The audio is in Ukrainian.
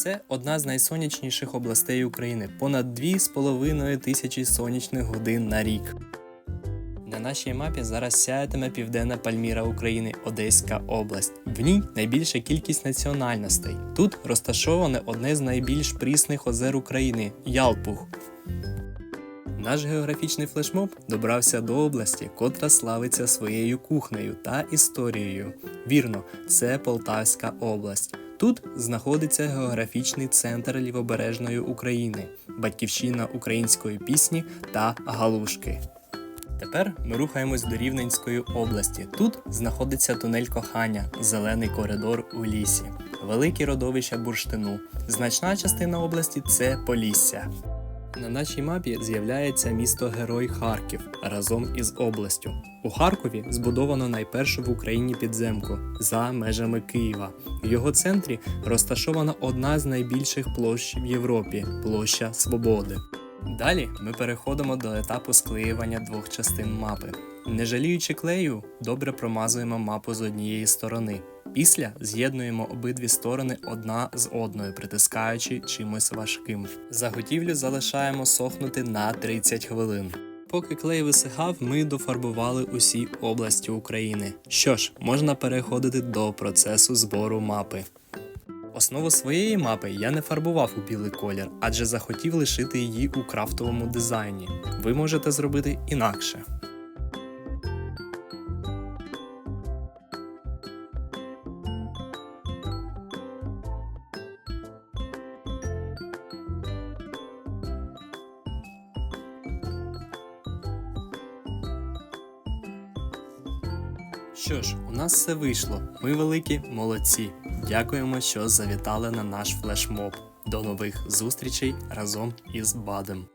Це одна з найсонячніших областей України, понад 2,5 тисячі сонячних годин на рік. На нашій мапі зараз сяятиме південна Пальміра України, Одеська область. В ній найбільша кількість національностей. Тут розташоване одне з найбільш прісних озер України Ялпуг. Наш географічний флешмоб добрався до області, котра славиться своєю кухнею та історією. Вірно, це Полтавська область. Тут знаходиться географічний центр лівобережної України, батьківщина української пісні та галушки. Тепер ми рухаємось до Рівненської області. Тут знаходиться тунель кохання, зелений коридор у лісі, великі родовища бурштину. Значна частина області це Полісся. На нашій мапі з'являється місто Герой Харків разом із областю. У Харкові збудовано найпершу в Україні підземку за межами Києва. В його центрі розташована одна з найбільших площ в Європі площа Свободи. Далі ми переходимо до етапу склеювання двох частин мапи. Не жаліючи клею, добре промазуємо мапу з однієї сторони. Після з'єднуємо обидві сторони одна з одною, притискаючи чимось важким. Заготівлю залишаємо сохнути на 30 хвилин. Поки клей висихав, ми дофарбували усі області України. Що ж, можна переходити до процесу збору мапи. Основу своєї мапи я не фарбував у білий колір, адже захотів лишити її у крафтовому дизайні. Ви можете зробити інакше. Що ж, у нас все вийшло. Ми великі молодці. Дякуємо, що завітали на наш флешмоб. До нових зустрічей разом із Бадем.